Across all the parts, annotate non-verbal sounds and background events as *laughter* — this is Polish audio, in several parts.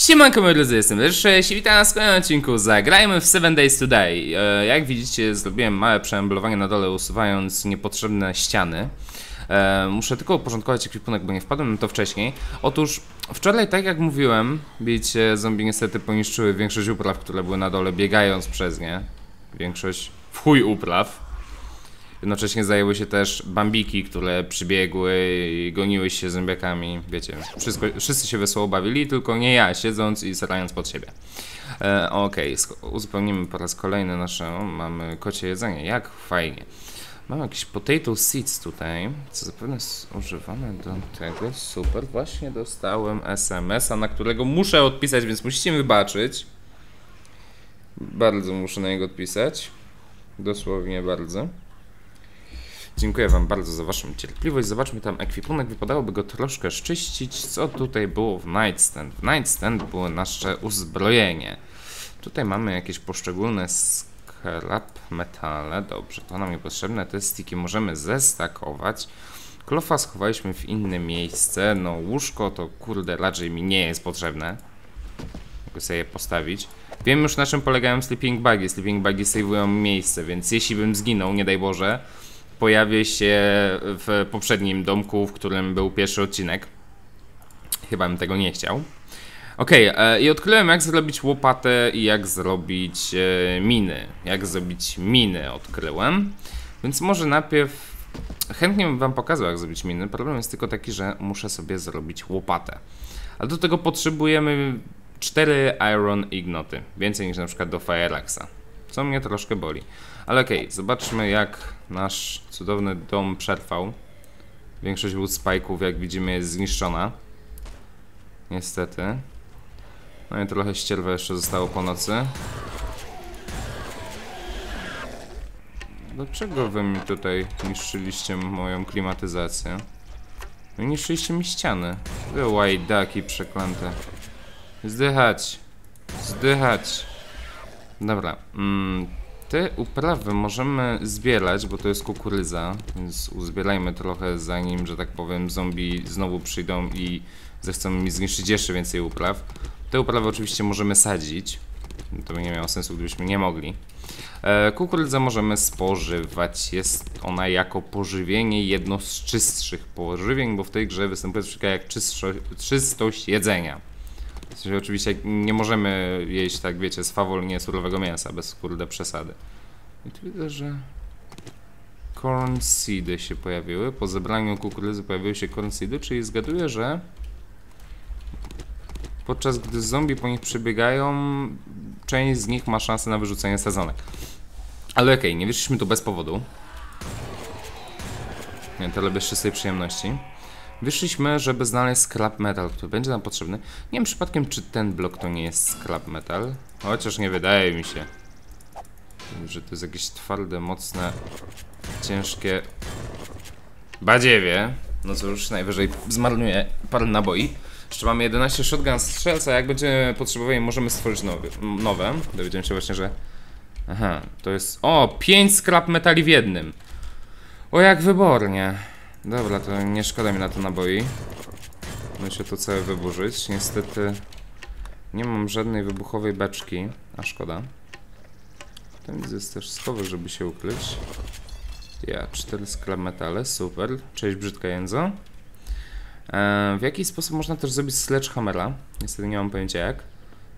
Siemanko moi drodzy, jestem Ryszek i witam na kolejnym odcinku Zagrajmy w 7 Days Today e, Jak widzicie zrobiłem małe przeemblowanie na dole usuwając niepotrzebne ściany. E, Muszę tylko uporządkować ekwipunek, bo nie wpadłem na to wcześniej. Otóż wczoraj tak jak mówiłem, widzicie zombie niestety poniszczyły większość upraw, które były na dole biegając przez nie. Większość w chuj upraw Jednocześnie zajęły się też bambiki, które przybiegły i goniły się zombiakami. Wiecie, wszystko, wszyscy się wesoło bawili, tylko nie ja, siedząc i starając pod siebie. E, Okej, okay. uzupełnimy po raz kolejny nasze. O, mamy kocie jedzenie, jak fajnie. Mam jakieś potato seeds tutaj, co zapewne jest używane do tego. Super, właśnie dostałem SMS-a, na którego muszę odpisać, więc musicie mi wybaczyć. Bardzo muszę na niego odpisać. Dosłownie bardzo. Dziękuję Wam bardzo za Waszą cierpliwość. Zobaczmy tam ekwipunek. Wypadałoby go troszkę szczyścić. Co tutaj było w Nightstand? W Nightstand było nasze uzbrojenie. Tutaj mamy jakieś poszczególne scrap metale. Dobrze, to nam niepotrzebne. Te stiki możemy zestakować. Klofa schowaliśmy w inne miejsce. No łóżko to kurde raczej mi nie jest potrzebne. Mogę sobie je postawić. Wiem już na czym polegają sleeping bugi. Sleeping bugi save'ują miejsce, więc jeśli bym zginął, nie daj Boże, pojawię się w poprzednim domku, w którym był pierwszy odcinek. Chyba bym tego nie chciał. Ok, e, i odkryłem jak zrobić łopatę i jak zrobić e, miny. Jak zrobić miny odkryłem. Więc może najpierw chętnie bym wam pokazał jak zrobić miny. Problem jest tylko taki, że muszę sobie zrobić łopatę. A do tego potrzebujemy 4 Iron Ignoty. Więcej niż na przykład do Fireaxa. Co mnie troszkę boli. Ale okej, okay, zobaczmy jak nasz cudowny dom przetrwał. Większość wood spike'ów, jak widzimy, jest zniszczona. Niestety. No i trochę ścierwa jeszcze zostało po nocy. Dlaczego wy mi tutaj niszczyliście moją klimatyzację? No niszczyliście mi ściany. Wy łajdaki przeklęte. Zdychać. Zdychać. Dobra. Mm, te uprawy możemy zbierać, bo to jest kukurydza, więc uzbierajmy trochę zanim, że tak powiem, zombie znowu przyjdą i zechcą mi zniszczyć jeszcze więcej upraw. Te uprawy oczywiście możemy sadzić, to by nie miało sensu, gdybyśmy nie mogli. E, kukurydzę możemy spożywać, jest ona jako pożywienie jedno z czystszych pożywień, bo w tej grze występuje coś jak czystość jedzenia. Sensie oczywiście nie możemy jeść, tak wiecie, swawolnie surowego mięsa, bez kurde przesady. I tu widzę, że corn seedy się pojawiły. Po zebraniu kukurydzy pojawiły się corn seedy, czyli zgaduję, że podczas gdy zombie po nich przebiegają, część z nich ma szansę na wyrzucenie sezonek. Ale okej, okay, nie wyszliśmy tu bez powodu. Nie, tyle bez czystej przyjemności. Wyszliśmy, żeby znaleźć scrap metal, który będzie nam potrzebny. Nie wiem przypadkiem, czy ten blok to nie jest scrap metal. Chociaż nie wydaje mi się, że to jest jakieś twarde, mocne, ciężkie badziewie. No cóż, najwyżej zmarnuje parę naboi. Jeszcze mamy 11 shotgun strzelca, jak będziemy potrzebowali, możemy stworzyć nowe. nowe. Dowiedziałem się właśnie, że... Aha, to jest... O, 5 scrap metali w jednym. O, jak wybornie. Dobra, to nie szkoda mi na to naboi. Muszę to całe wyburzyć. Niestety nie mam żadnej wybuchowej beczki, a szkoda. Ten jest też schowy, żeby się ukryć. Ja, cztery sklep metale, super. Cześć brzydka jędzo. E, w jaki sposób można też zrobić sledgehammera? Niestety nie mam pojęcia jak.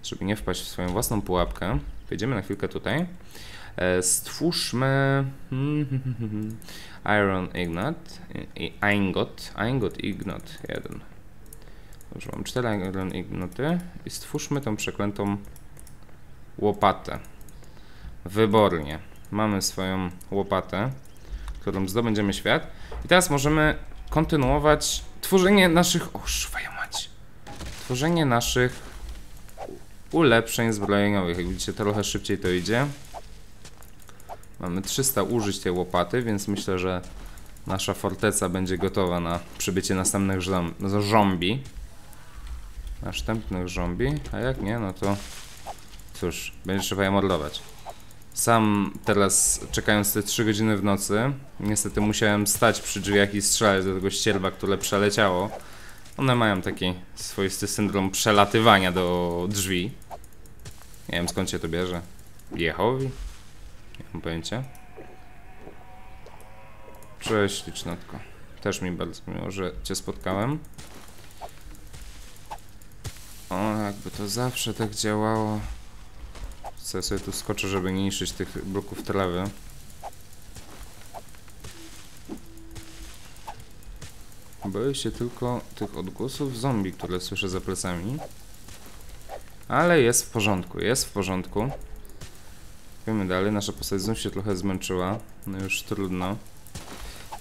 Żeby nie wpaść w swoją własną pułapkę. Wejdziemy na chwilkę tutaj. E, stwórzmy *laughs* Iron Ignat, Ingot, Ingot Ignat 1. Dobrze, mam 4 Iron Ignoty i stwórzmy tą przeklętą łopatę. Wybornie. Mamy swoją łopatę, którą zdobędziemy świat. I teraz możemy kontynuować tworzenie naszych... O, mać. Tworzenie naszych ulepszeń zbrojeniowych. Jak widzicie, trochę szybciej to idzie. Mamy 300 użyć tej łopaty, więc myślę, że nasza forteca będzie gotowa na przybycie następnych zombie. Następnych zombie, a jak nie, no to cóż, będzie trzeba je mordować. Sam teraz, czekając te 3 godziny w nocy, niestety musiałem stać przy drzwiach i strzelać do tego ścierwa, które przeleciało. One mają taki swoisty syndrom przelatywania do drzwi. Nie wiem skąd się to bierze. Jehowi? Mam pojęcia. Cześć, licznotko. Też mi bardzo miło, że Cię spotkałem. O, jakby to zawsze tak działało. Ja sobie tu skoczę, żeby nie niszczyć tych bloków trawy. Boję się tylko tych odgłosów zombie, które słyszę za plecami. Ale jest w porządku, jest w porządku. Idziemy dalej, nasza postać znów się trochę zmęczyła. No już trudno.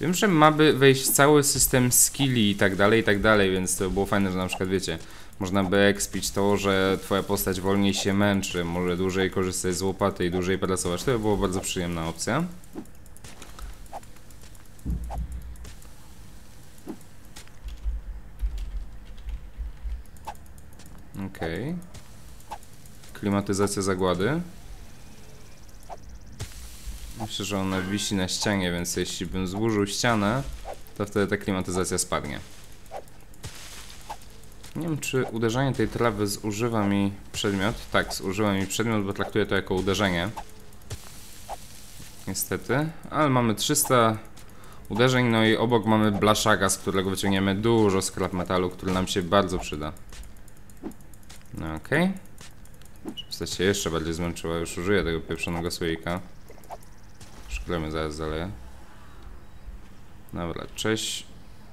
Wiem, że ma by wejść cały system skilli i tak dalej, i tak dalej, więc to by było fajne, że na przykład wiecie, można by expić to, że twoja postać wolniej się męczy, może dłużej korzystać z łopaty i dłużej pracować. To by było bardzo przyjemna opcja. Okej. Klimatyzacja zagłady. Myślę, że ona wisi na ścianie, więc jeśli bym zburzył ścianę, to wtedy ta klimatyzacja spadnie. Nie wiem, czy uderzenie tej trawy zużywa mi przedmiot. Tak, zużywa mi przedmiot, bo traktuję to jako uderzenie. Niestety. Ale mamy 300 uderzeń, no i obok mamy blaszaka, z którego wyciągniemy dużo skrap metalu, który nam się bardzo przyda. No okej. Okay. Postać się jeszcze bardziej zmęczyła, już użyję tego pieprzonego słoika. Szklemy zaraz zaleję. Dobra, cześć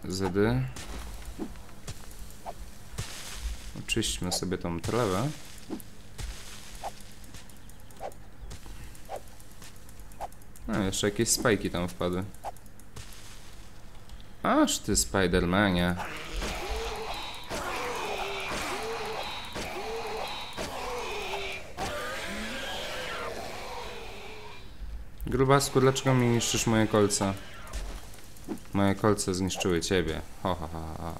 Zedy. Oczyśćmy sobie tą trawę. No, jeszcze jakieś spajki tam wpadły. Aż ty Spidermanie. Grubasku, dlaczego mi niszczysz moje kolce? Moje kolce zniszczyły ciebie. Ho, ho, ho, ho.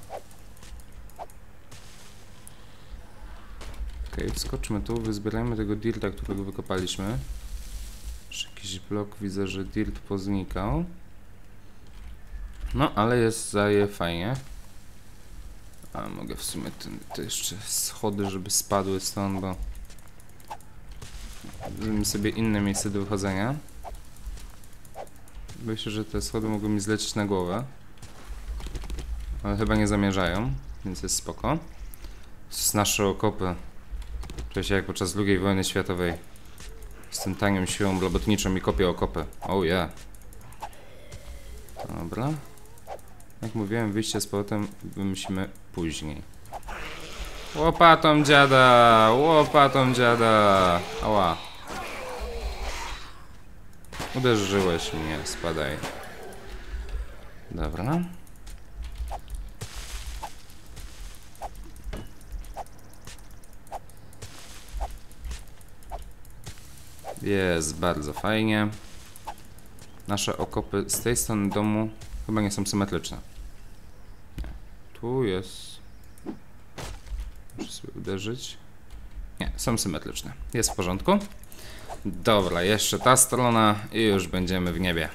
Wskoczmy tu, wyzbierajmy tego dirta, którego wykopaliśmy. Jeszcze jakiś blok, widzę, że dirt poznikał. No, ale jest zaje fajnie. A mogę w sumie te jeszcze schody, żeby spadły stąd, bo... Zrobimy sobie inne miejsce do wychodzenia. Myślę, że te schody mogą mi zlecieć na głowę. Ale chyba nie zamierzają, więc jest spoko. Z nasze okopy. Czuję się jak podczas II wojny światowej. Jestem tanią siłą robotniczą i kopię okopy. Oh yeah. Dobra. Jak mówiłem, wyjście z powrotem wymyślimy później. Łopatą dziada! Łopatą dziada! Ała. Uderzyłeś mnie, spadaj. Dobra. Jest bardzo fajnie. Nasze okopy z tej strony domu chyba nie są symetryczne. Nie. Tu jest... Muszę sobie uderzyć. Nie, są symetryczne. Jest w porządku. Dobra, jeszcze ta strona i już będziemy w niebie.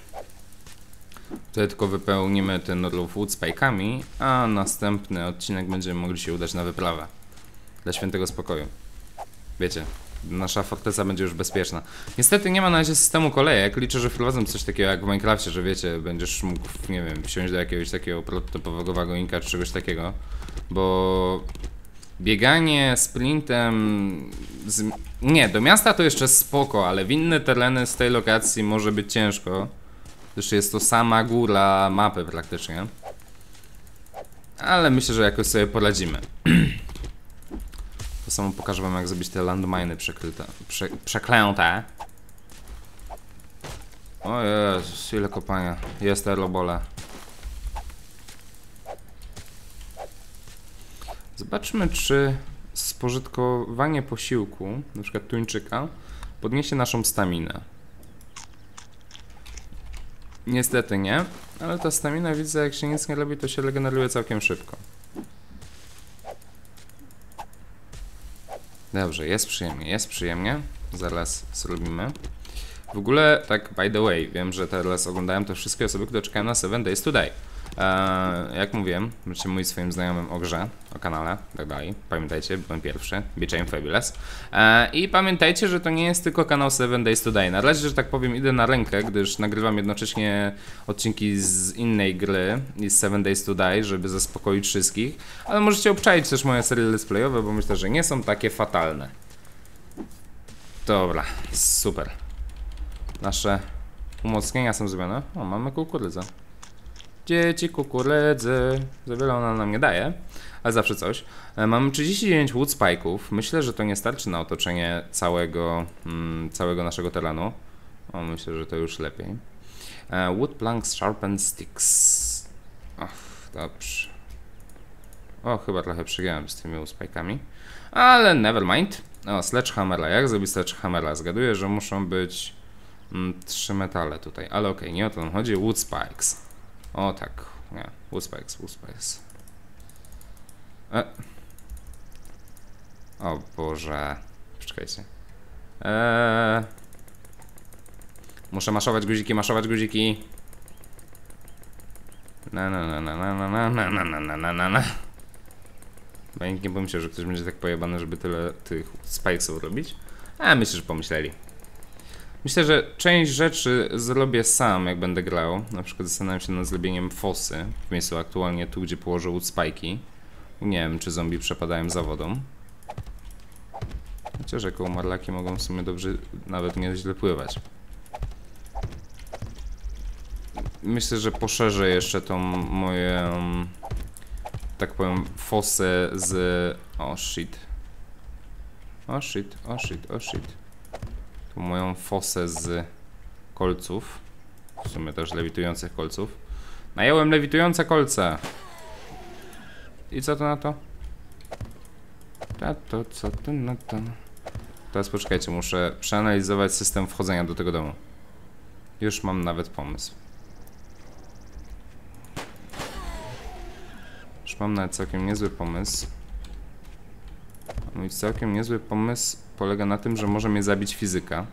Tutaj tylko wypełnimy ten rów wood spajkami, a następny odcinek będziemy mogli się udać na wyprawę. Dla świętego spokoju. Wiecie, nasza forteca będzie już bezpieczna. Niestety nie ma na razie systemu kolejek. Liczę, że wprowadzą coś takiego jak w Minecrafcie, że wiecie, będziesz mógł, nie wiem, wsiąść do jakiegoś takiego prototypowego wagonika czy czegoś takiego. Bo bieganie sprintem z... Nie, do miasta to jeszcze spoko, ale w inne tereny z tej lokacji może być ciężko. Gdyż jest to sama góra mapy praktycznie. Ale myślę, że jakoś sobie poradzimy. to samo pokażę wam jak zrobić te landminy przekryte, prze, przeklęte. O Jezus, ile kopania. Jest aerobole. Zobaczmy, czy spożytkowanie posiłku, na przykład tuńczyka, podniesie naszą staminę. Niestety nie, ale ta stamina widzę, jak się nic nie robi, to się regeneruje całkiem szybko. Dobrze, jest przyjemnie, jest przyjemnie. Zaraz zrobimy. W ogóle, tak by the way, wiem, że teraz oglądają to wszystkie osoby, które czekają na 7 Days Today. E, jak mówiłem, możecie mówić swoim znajomym o grze, o kanale, tak dalej. Pamiętajcie, byłem pierwszy, Became Fabulous. E, I pamiętajcie, że to nie jest tylko kanał 7 Days Today. Na razie, że tak powiem, idę na rękę, gdyż nagrywam jednocześnie odcinki z innej gry i z 7 Days Today, żeby zaspokoić wszystkich. Ale możecie obczaić też moje serie let's playowe, bo myślę, że nie są takie fatalne. Dobra, super. Nasze umocnienia są zrobione. O, mamy kukurydzę. Dzieci kukurydzy. Za wiele ona nam nie daje, ale zawsze coś. Mamy 39 wood spike'ów. Myślę, że to nie starczy na otoczenie całego, mm, całego naszego terenu. O, myślę, że to już lepiej. E, Wood planks, sharpened sticks. Och, dobrze. O, chyba trochę przegiąłem z tymi spike'ami. Ale never mind. O, sledgehammera. Jak zrobić sledgehammera? Zgaduję, że muszą być mm, trzy metale tutaj. Ale okej, nie o to nam chodzi. Wood spikes. O tak, nie. Wood spikes. E. O Boże. Poczekajcie. Eee. Muszę maszować guziki, maszować guziki. Na na na na na na na na na na na na na Bo nikt nie pomyślał, że ktoś będzie tak pojebany, żeby tyle tych spikesów robić. A myślę, że pomyśleli. Myślę, że część rzeczy zrobię sam, jak będę grał. Na przykład zastanawiam się nad zrobieniem fosy w miejscu aktualnie tu, gdzie położę wood spajki. Nie wiem, czy zombie przepadają za wodą. Chociaż jako umarlaki mogą w sumie dobrze, nawet nieźle pływać. Myślę, że poszerzę jeszcze tą moją, tak powiem, fosę z... O shit. O shit, o shit, o shit. Tą moją fosę z kolców. W sumie też lewitujących kolców. Nająłem lewitujące kolce. I co to na to? Ta to, co to na to? Teraz poczekajcie, muszę przeanalizować system wchodzenia do tego domu. Już mam nawet pomysł. Już mam nawet całkiem niezły pomysł. Mój całkiem niezły pomysł polega na tym, że może mnie zabić fizyka.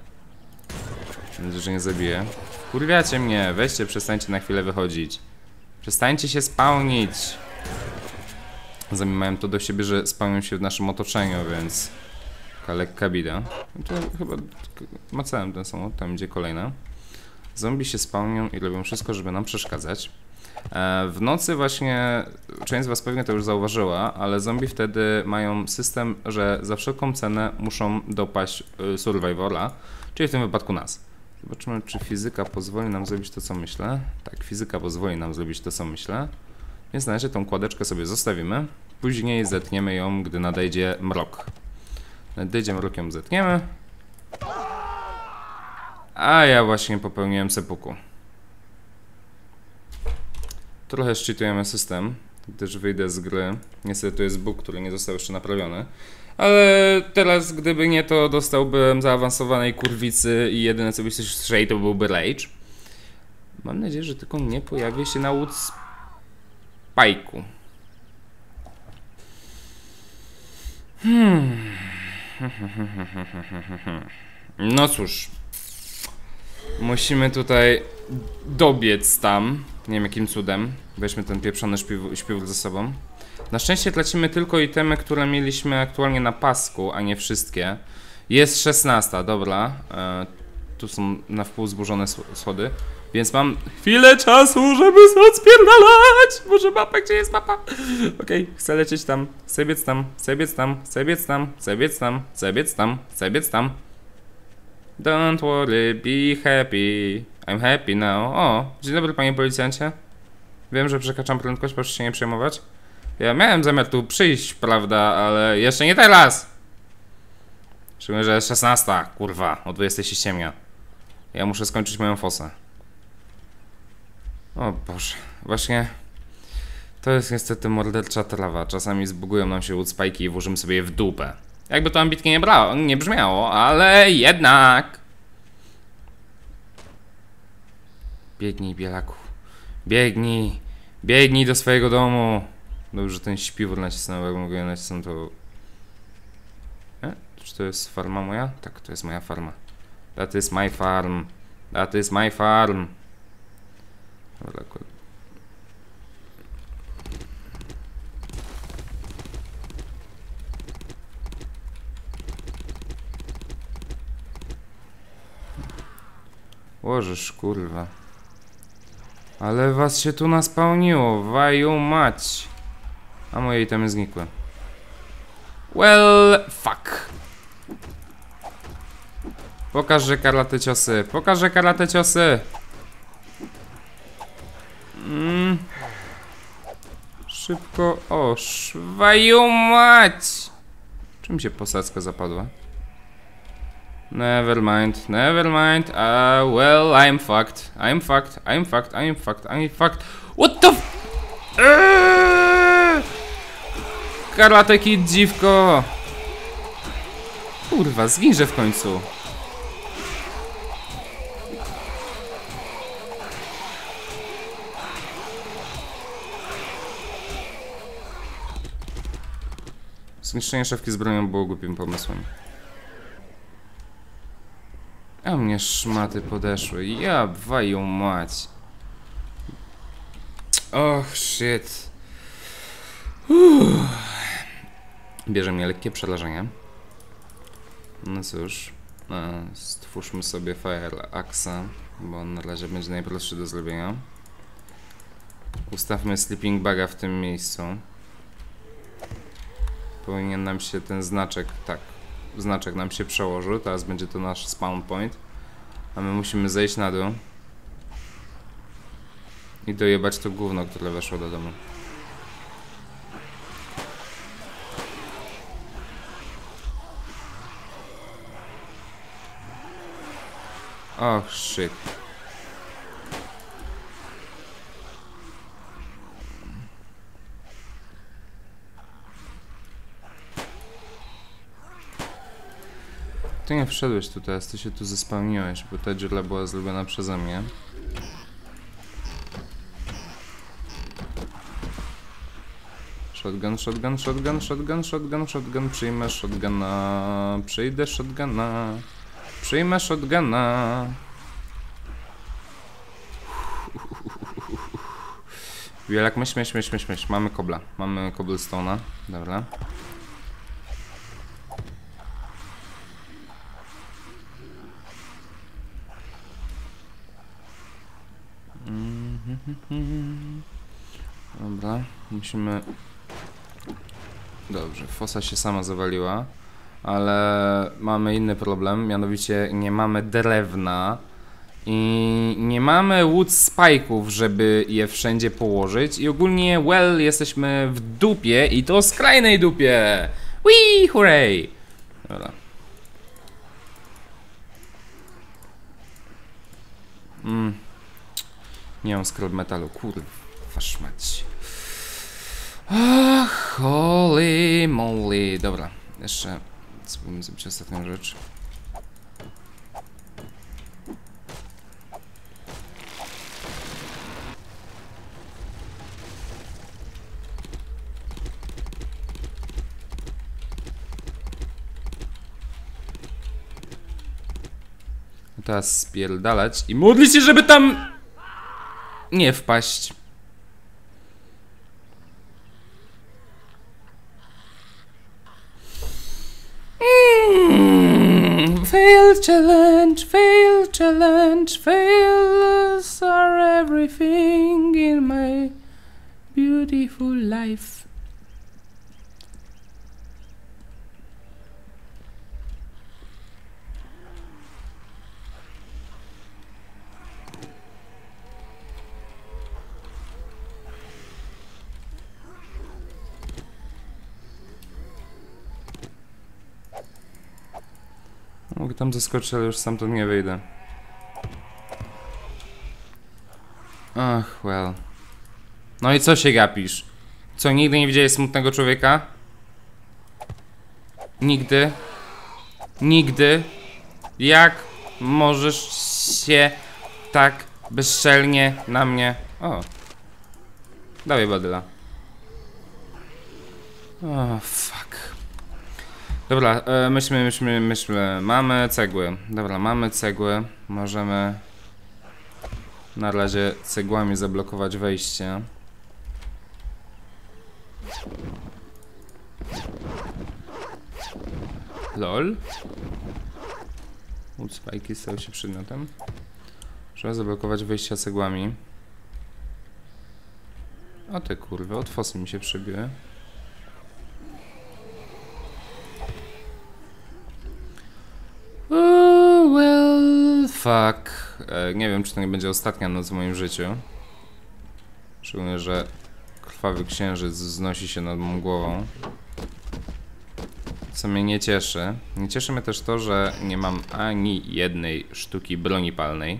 Nadzieję, że nie zabije. Kurwiacie mnie, weźcie, przestańcie na chwilę wychodzić. Przestańcie się spełnić. Zami mają to do siebie, że spełnią się w naszym otoczeniu, więc taka lekka bida. No To chyba macałem ten samochód, tam idzie kolejna. Zombie się spełnią i robią wszystko, żeby nam przeszkadzać. E, W nocy właśnie, część z Was pewnie to już zauważyła, ale zombie wtedy mają system, że za wszelką cenę muszą dopaść y, survivora, czyli w tym wypadku nas. Zobaczymy, czy fizyka pozwoli nam zrobić to, co myślę. Tak, fizyka pozwoli nam zrobić to, co myślę. Więc na razie tą kładeczkę sobie zostawimy. Później zetniemy ją, gdy nadejdzie mrok. Nadejdzie mrok, ją zetniemy. A ja właśnie popełniłem sepuku. Trochę szczytujemy system, gdyż wyjdę z gry. Niestety to jest bóg, który nie został jeszcze naprawiony. Ale teraz, gdyby nie to, dostałbym zaawansowanej kurwicy i jedyne co byś coś strzeli, to byłby Rage. Mam nadzieję, że tylko nie pojawi się na łódź Spajku. Hmm. *laughs* No cóż. Musimy tutaj dobiec tam. Nie wiem jakim cudem. Weźmy ten pieprzony śpiwór, śpiwór ze sobą. Na szczęście tracimy tylko itemy, które mieliśmy aktualnie na pasku, a nie wszystkie. Jest 16, dobra. E, tu są na wpół zburzone sch- schody. Więc mam chwilę czasu, żeby odspierdalać! Może mapa, gdzie jest mapa? Okej, chcę lecieć tam, chcę biec tam, chcę biec tam, chcę biec tam, chcę biec tam, chcę biec tam, chcę biec tam. Don't worry, be happy. I'm happy now. O, dzień dobry panie policjancie. Wiem, że przekraczam prędkość, proszę się nie przejmować. Ja miałem zamiar tu przyjść, prawda, ale jeszcze nie teraz. Szczególnie, że jest 16, kurwa, o 20 się ściemnia. Ja muszę skończyć moją fosę. O Boże, właśnie to jest niestety mordercza trawa. Czasami zbugują nam się spajki i włożymy sobie je w dupę. Jakby to ambitnie nie, brało, nie brzmiało, ale jednak. Biegnij, bielaku. Biegnij! Biegnij do swojego domu! Dobrze, ten śpiwór nacisnął, jak mogę nacisnąć to... E? Czy to jest farma moja? Tak, to jest moja farma. That is my farm. That is my farm. Dobra, kurde. Łożysz, kurwa. Ale was się tu naspełniło, waju mać. A moje itemy znikły. Well, fuck. Pokaż, że karate ciosy. Pokaż, że karate ciosy. Mm. Szybko. O, szwaju mać. Czym się posadzka zapadła? Never mind, never mind. Uh, well, I'm fucked. I'm fucked. I'm fucked. I'm fucked. I'm fucked. What the f... Eee! Karate Kid, dziwko! Kurwa, zginże w końcu. Zniszczenie szafki z bronią było głupim pomysłem. A mnie szmaty podeszły. Ja waju mać. Och, shit. Bierze mnie lekkie przerażenie. No cóż. e, Stwórzmy sobie Fire Axa, bo on na razie będzie najprostszy do zrobienia. Ustawmy Sleeping Baga w tym miejscu. Powinien nam się ten znaczek, tak, znaczek nam się przełożył, teraz będzie to nasz spawn point. A my musimy zejść na dół. I dojebać to gówno, które weszło do domu. Och, shit. Ty nie wszedłeś tu teraz, ty się tu zespełniłeś, bo ta dziura była zrobiona przeze mnie. Shotgun, shotgun, shotgun, shotgun, shotgun, shotgun, przyjmę shotguna, przyjdę shotguna, przyjmę shotguna. Wielak, myśl, myśl, myśl, myśl, mamy kobla, mamy cobblestone'a, dobra. Dobra, musimy... Dobrze, fosa się sama zawaliła, ale mamy inny problem, mianowicie nie mamy drewna i nie mamy wood spike'ów, żeby je wszędzie położyć i ogólnie, well, jesteśmy w dupie i to skrajnej dupie! Wee, hooray! Dobra. Mm. Nie mam scroll metalu, kurwa szmać. Ach, holy moly. Dobra, jeszcze spróbujmy zrobić ostatnią rzecz. Teraz spierdalać i modlić się, żeby tam nie wpaść. Challenge, fails are everything in my beautiful life. Mogę tam zaskoczyć, ale już sam to nie wyjdę. Ach, well. No i co się gapisz? Co, nigdy nie widziałeś smutnego człowieka? Nigdy? Nigdy? Jak możesz się tak bezczelnie na mnie... O. Dawaj badyla. O, fuck. Dobra, e, myślmy, myślmy, myślmy. Mamy cegły. Dobra, mamy cegły. Możemy na razie cegłami zablokować wejście. LOL. Wood spike'i stały się przedmiotem. Trzeba zablokować wejścia cegłami. O te kurwy, od fosy mi się przebiły. Oh, well, fuck. E, nie wiem, czy to nie będzie ostatnia noc w moim życiu. Szczególnie, że krwawy księżyc wznosi się nad mą głową. Co mnie nie cieszy. Nie cieszy mnie też to, że nie mam ani jednej sztuki broni palnej.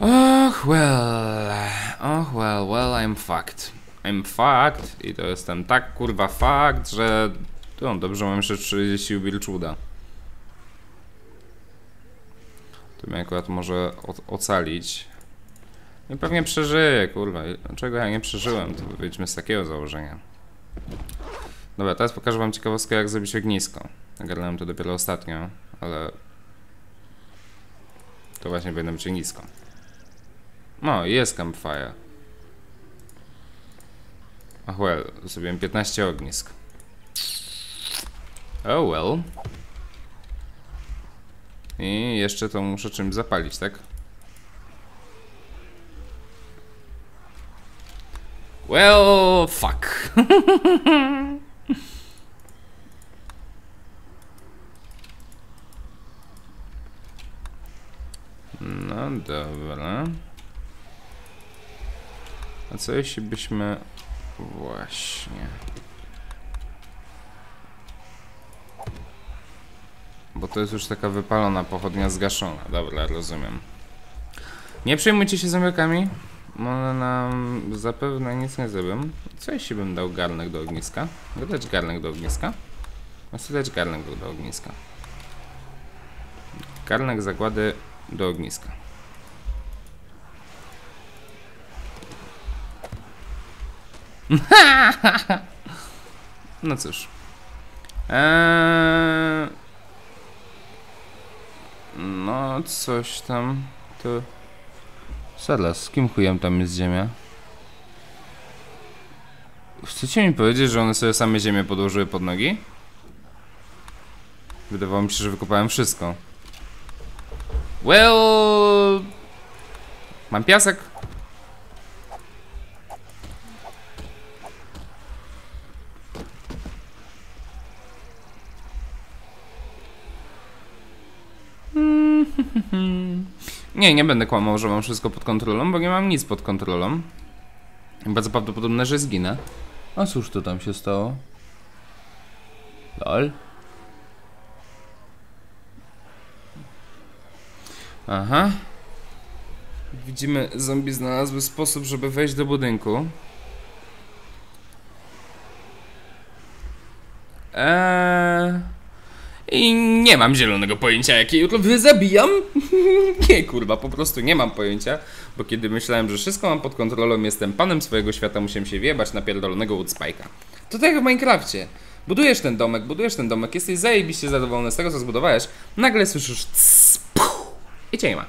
Och, well. Och, well, well, I'm fucked. I'm fucked i to jestem tak kurwa fakt, że to dobrze mam jeszcze 30 wilczuda. To mnie akurat może ocalić. I pewnie przeżyję, kurwa. Dlaczego ja nie przeżyłem? To wyjdźmy z takiego założenia. Dobra, teraz pokażę wam ciekawostkę, jak zrobić ognisko. Nagrałem to dopiero ostatnio, ale... To właśnie powinno być ognisko. No, jest campfire. Ach well, zrobiłem 15 ognisk. Oh well. I jeszcze to muszę czymś zapalić, tak? Well, fuck. *laughs* No dobra. A co jeśli byśmy... Właśnie... Bo to jest już taka wypalona pochodnia zgaszona. Dobra, rozumiem. Nie przejmujcie się zamiarkami. One nam zapewne nic nie zrobią. Co jeśli bym dał garnek do ogniska? Mogę dać garnek do ogniska? Chcę dać garnek do, ogniska. Garnek zagłady do ogniska. *laughs* No cóż. Eee... No, coś tam. To. Zaraz, z kim chujem tam jest ziemia? Chcecie mi powiedzieć, że one sobie same ziemię podłożyły pod nogi? Wydawało mi się, że wykopałem wszystko. Well... Mam piasek. Nie, nie będę kłamał, że mam wszystko pod kontrolą, bo nie mam nic pod kontrolą. Bardzo prawdopodobne, że zginę. A cóż to tam się stało? Lol. Aha. Widzimy, zombie znalazły sposób, żeby wejść do budynku. Eee... I nie mam zielonego pojęcia, jakie jutro zabijam. *laughs* nie, kurwa, po prostu nie mam pojęcia, bo kiedy myślałem, że wszystko mam pod kontrolą, jestem panem swojego świata, musiałem się wiebać na pierdolonego Woodspike'a. To tak jak w Minecrafcie. Budujesz ten domek, budujesz ten domek, jesteś zajebiście zadowolony z tego, co zbudowałeś, nagle słyszysz cs, puch, i cię nie ma.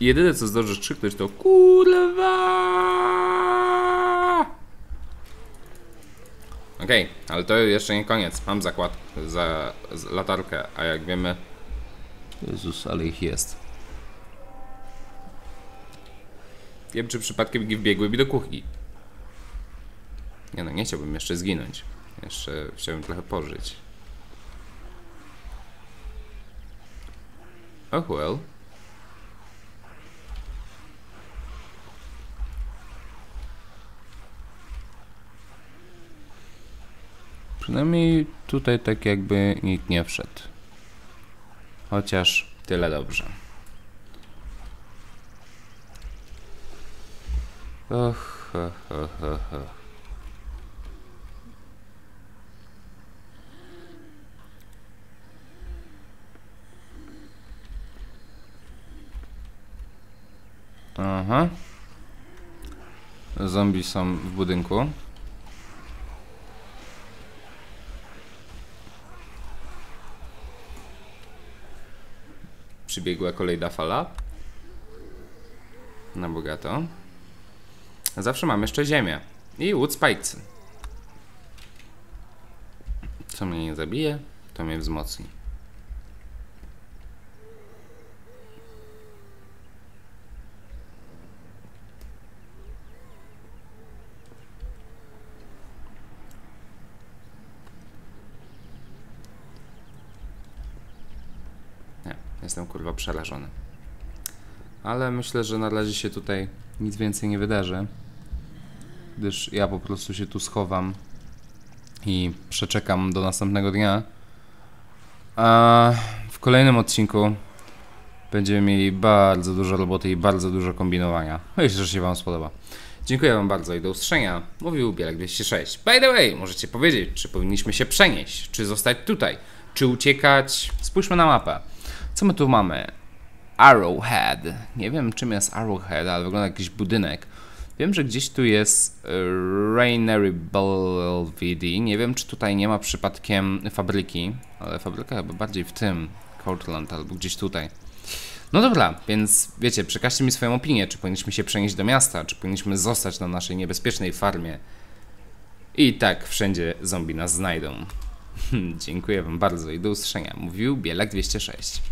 Jedyne, co zdążysz krzyknąć, to kurwa. Okej, ale to jeszcze nie koniec. Mam zakład za, za latarkę, a jak wiemy... Jezus, ale ich jest. Wiem, czy przypadkiem nie wbiegły mi do kuchni. Nie no, nie chciałbym jeszcze zginąć. Jeszcze chciałbym trochę pożyć. Oh well. Przynajmniej tutaj tak jakby nikt nie wszedł. Chociaż tyle dobrze. Och, ho, ho, ho, ho. Aha. Zombie są w budynku. przybiegła kolejna fala. Na bogato. Zawsze mam jeszcze ziemię. I wood spikes. Co mnie nie zabije, to mnie wzmocni. Przerażony. Ale myślę, że na razie się tutaj nic więcej nie wydarzy. Gdyż ja po prostu się tu schowam i przeczekam do następnego dnia. A w kolejnym odcinku będziemy mieli bardzo dużo roboty i bardzo dużo kombinowania. Myślę, że się Wam spodoba. Dziękuję Wam bardzo i do usłyszenia. Mówił Bielek 206. By the way, możecie powiedzieć, czy powinniśmy się przenieść, czy zostać tutaj, czy uciekać. Spójrzmy na mapę. Co my tu mamy? Arrowhead. Nie wiem czym jest Arrowhead, ale wygląda jak jakiś budynek. Wiem, że gdzieś tu jest e, Rainery Belvede. Nie wiem, czy tutaj nie ma przypadkiem fabryki, ale fabryka chyba bardziej w tym, Courtland, albo gdzieś tutaj. No dobra, więc wiecie, przekażcie mi swoją opinię, czy powinniśmy się przenieść do miasta, czy powinniśmy zostać na naszej niebezpiecznej farmie. I tak wszędzie zombie nas znajdą. *laughs* Dziękuję wam bardzo i do usłyszenia. Mówił Bielak 206.